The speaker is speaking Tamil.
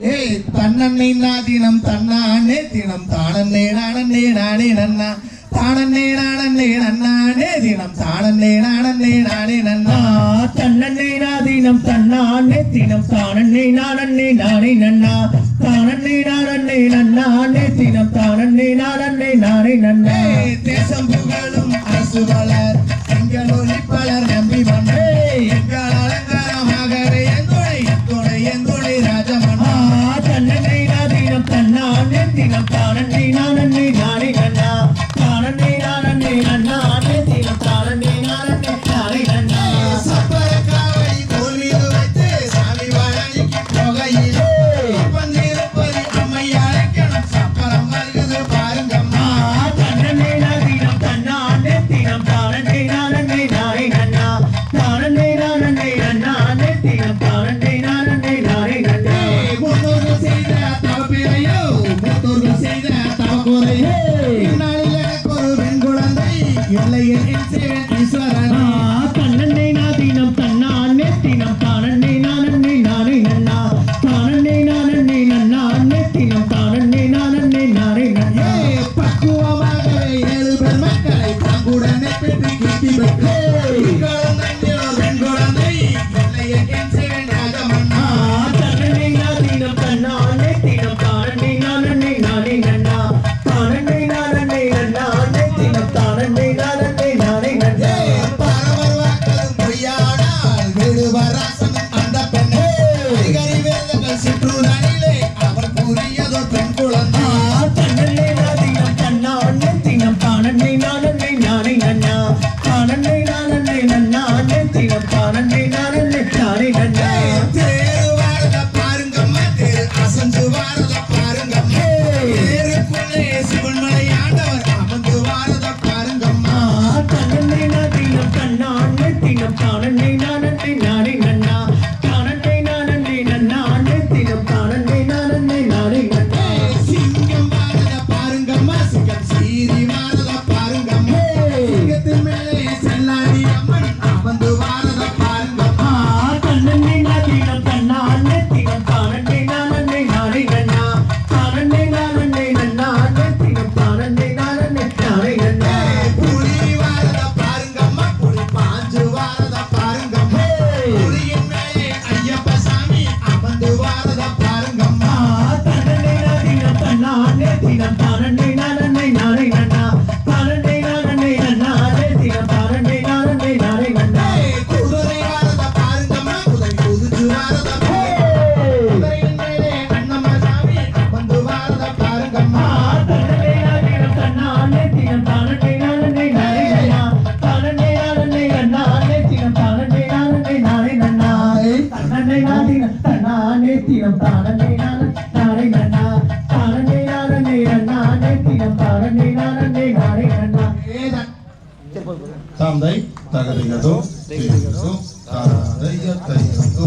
ஏய் தன்னன்னை நாதினம் தன்னானே தினம் தானன்னே நானன்னே நானே நன்னா. தானன்னே நானன்னே நன்னானே தினம் தானன்னே நானன்னே நானே நன்னா. தன்னே நாதீனம் தன்னானே தினம் தானே நானே நானே நன்னா. தானே நானே நன்னானே தினம் தானே நானே நானே நன்னா. தேசம் புகழும் அரசு வளர் எங்கள் ஒளி தன்னானே தினம் தானே நானே குழந்தை இல்லை என் சேவன் ஈஸ்வரன் தன்னே நாதீனம் தன்னானே தினம் தானே நானே நானே நன்னா. தானே நானே நன்னானே நானே நானே நன்னா. பக்குவமாகவே ஏழு பேர் மக்களை பங்குடனே பெற்று கீர்த்தி பெற்று. இக்களும் நன்றில் ஒரு பெண் தினம் தானே நானே நானே நன்னா தானே நானே நன்னானே தினம் தானே நானே நானே நன்னா. அசந்து வாரத பாருங்கம்மா. சிவன்மலை ஆண்டவர் அமர்ந்து வாரத பாருங்கம்மா. நாதீனம் தன்னானே தினம் தானே நானே தினம் தானே நானே நானே நன்னா தானே நானே நன்னானே தினம் தானே நானே நானே நன்னா குதிரை வாரத பாருங்கம்மா குதிரை குதிச்சு வாரத குதிரையின் மேலே அண்ணம்மா சாமி அமர்ந்து வாரத பாருங்கம்மா தன்னே நாதீனம் தன்னானே தினம் தானே நானே நானே நன்னா தினம் நன்னா தினம் सामुदायिक नागरिकतो तारादैयत्तैस्तु